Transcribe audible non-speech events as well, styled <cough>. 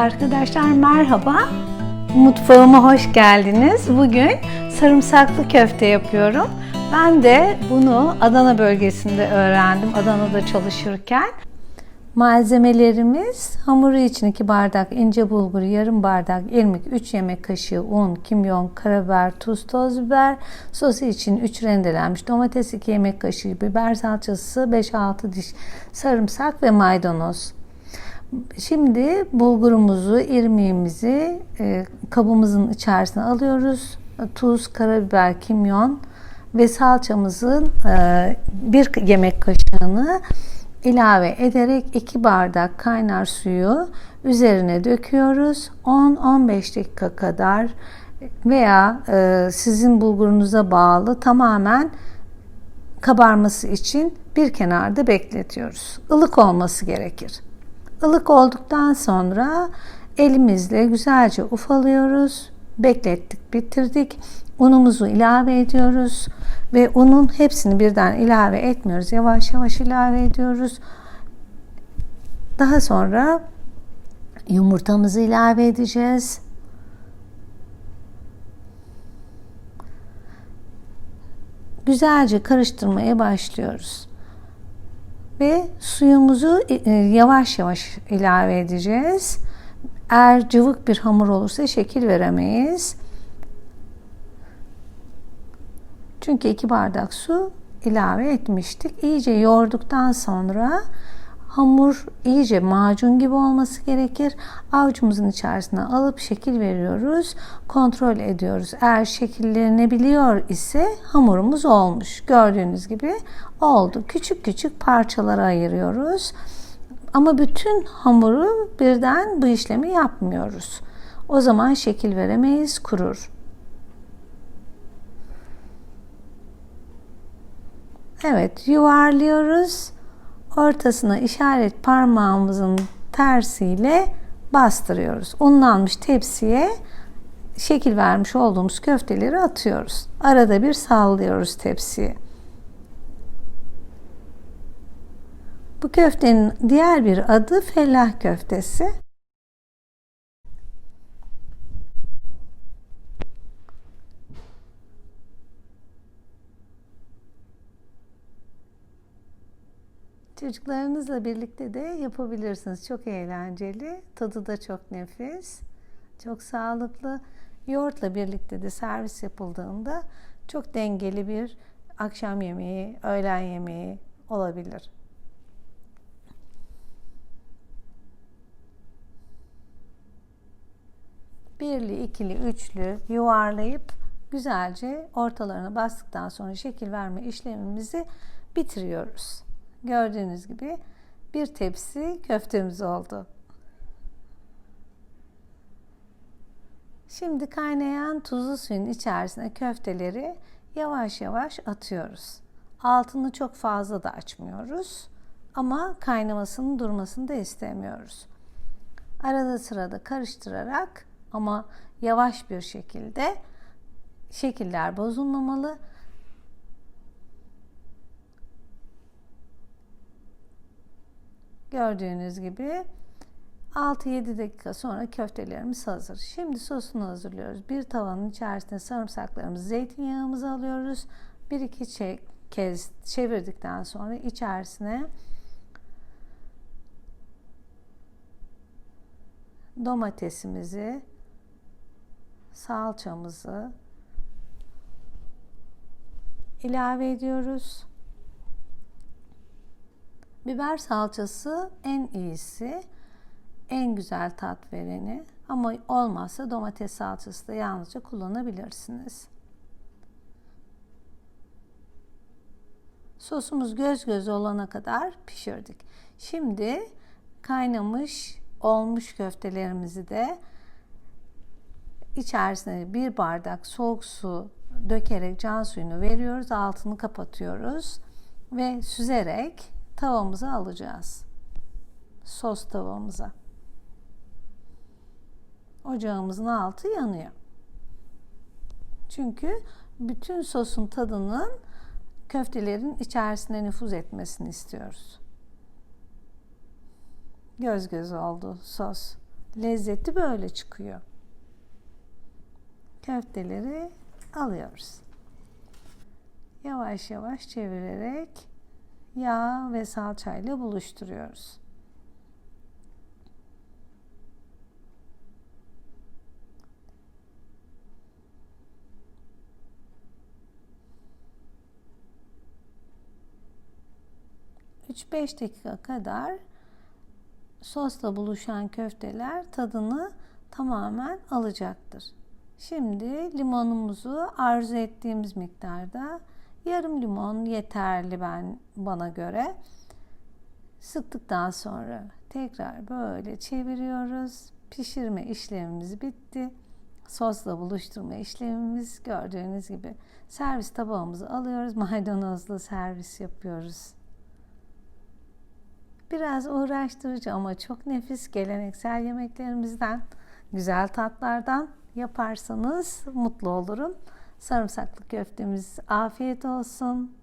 Arkadaşlar merhaba. Mutfağıma hoş geldiniz. Bugün sarımsaklı köfte yapıyorum. Ben de bunu Adana bölgesinde öğrendim. Adana'da çalışırken. Malzemelerimiz hamuru için 2 bardak ince bulgur, yarım bardak irmik, 3 yemek kaşığı un, kimyon, karabiber, tuz, toz biber, sosu için 3 rendelenmiş domates, 2 yemek kaşığı biber salçası, 5-6 diş sarımsak ve maydanoz. Şimdi bulgurumuzu, irmiğimizi e, kabımızın içerisine alıyoruz. Tuz, karabiber, kimyon ve salçamızın e, bir yemek kaşığını ilave ederek 2 bardak kaynar suyu üzerine döküyoruz. 10-15 dakika kadar veya e, sizin bulgurunuza bağlı tamamen kabarması için bir kenarda bekletiyoruz. Ilık olması gerekir. Ilık olduktan sonra elimizle güzelce ufalıyoruz. Beklettik, bitirdik. Unumuzu ilave ediyoruz ve unun hepsini birden ilave etmiyoruz. Yavaş yavaş ilave ediyoruz. Daha sonra yumurtamızı ilave edeceğiz. Güzelce karıştırmaya başlıyoruz ve suyumuzu e, yavaş yavaş ilave edeceğiz. Eğer cıvık bir hamur olursa şekil veremeyiz. Çünkü iki bardak su ilave etmiştik. İyice yoğurduktan sonra hamur iyice macun gibi olması gerekir. Avucumuzun içerisine alıp şekil veriyoruz. Kontrol ediyoruz. Eğer şekillenebiliyor ise hamurumuz olmuş. Gördüğünüz gibi oldu. Küçük küçük parçalara ayırıyoruz. Ama bütün hamuru birden bu işlemi yapmıyoruz. O zaman şekil veremeyiz, kurur. Evet, yuvarlıyoruz ortasına işaret parmağımızın tersiyle bastırıyoruz. Unlanmış tepsiye şekil vermiş olduğumuz köfteleri atıyoruz. Arada bir sallıyoruz tepsiyi. Bu köftenin diğer bir adı fellah köftesi. Çocuklarınızla birlikte de yapabilirsiniz. Çok eğlenceli. Tadı da çok nefis. Çok sağlıklı. Yoğurtla birlikte de servis yapıldığında çok dengeli bir akşam yemeği, öğlen yemeği olabilir. Birli, ikili, üçlü yuvarlayıp güzelce ortalarına bastıktan sonra şekil verme işlemimizi bitiriyoruz. Gördüğünüz gibi bir tepsi köftemiz oldu. Şimdi kaynayan tuzlu suyun içerisine köfteleri yavaş yavaş atıyoruz. Altını çok fazla da açmıyoruz ama kaynamasının durmasını da istemiyoruz. Arada sırada karıştırarak ama yavaş bir şekilde şekiller bozulmamalı Gördüğünüz gibi 6-7 dakika sonra köftelerimiz hazır. Şimdi sosunu hazırlıyoruz. Bir tavanın içerisine sarımsaklarımızı, zeytinyağımızı alıyoruz. Bir iki kez çevirdikten sonra içerisine domatesimizi, salçamızı ilave ediyoruz. Biber salçası en iyisi, en güzel tat vereni ama olmazsa domates salçası da yalnızca kullanabilirsiniz. Sosumuz göz göz olana kadar pişirdik. Şimdi kaynamış olmuş köftelerimizi de içerisine bir bardak soğuk su dökerek can suyunu veriyoruz. Altını kapatıyoruz ve süzerek tavamıza alacağız. Sos tavamıza. Ocağımızın altı yanıyor. Çünkü bütün sosun tadının köftelerin içerisine nüfuz etmesini istiyoruz. Göz göz oldu sos. Lezzeti böyle çıkıyor. Köfteleri alıyoruz. Yavaş yavaş çevirerek yağ ve salçayla buluşturuyoruz. Üç beş dakika kadar sosla buluşan köfteler tadını tamamen alacaktır. Şimdi limonumuzu arzu ettiğimiz miktarda yarım limon yeterli ben bana göre. Sıktıktan sonra tekrar böyle çeviriyoruz. Pişirme işlemimiz bitti. Sosla buluşturma işlemimiz gördüğünüz gibi. Servis tabağımızı alıyoruz. <laughs> Maydanozlu servis yapıyoruz. Biraz uğraştırıcı ama çok nefis geleneksel yemeklerimizden, güzel tatlardan yaparsanız mutlu olurum. Sarımsaklı köftemiz afiyet olsun.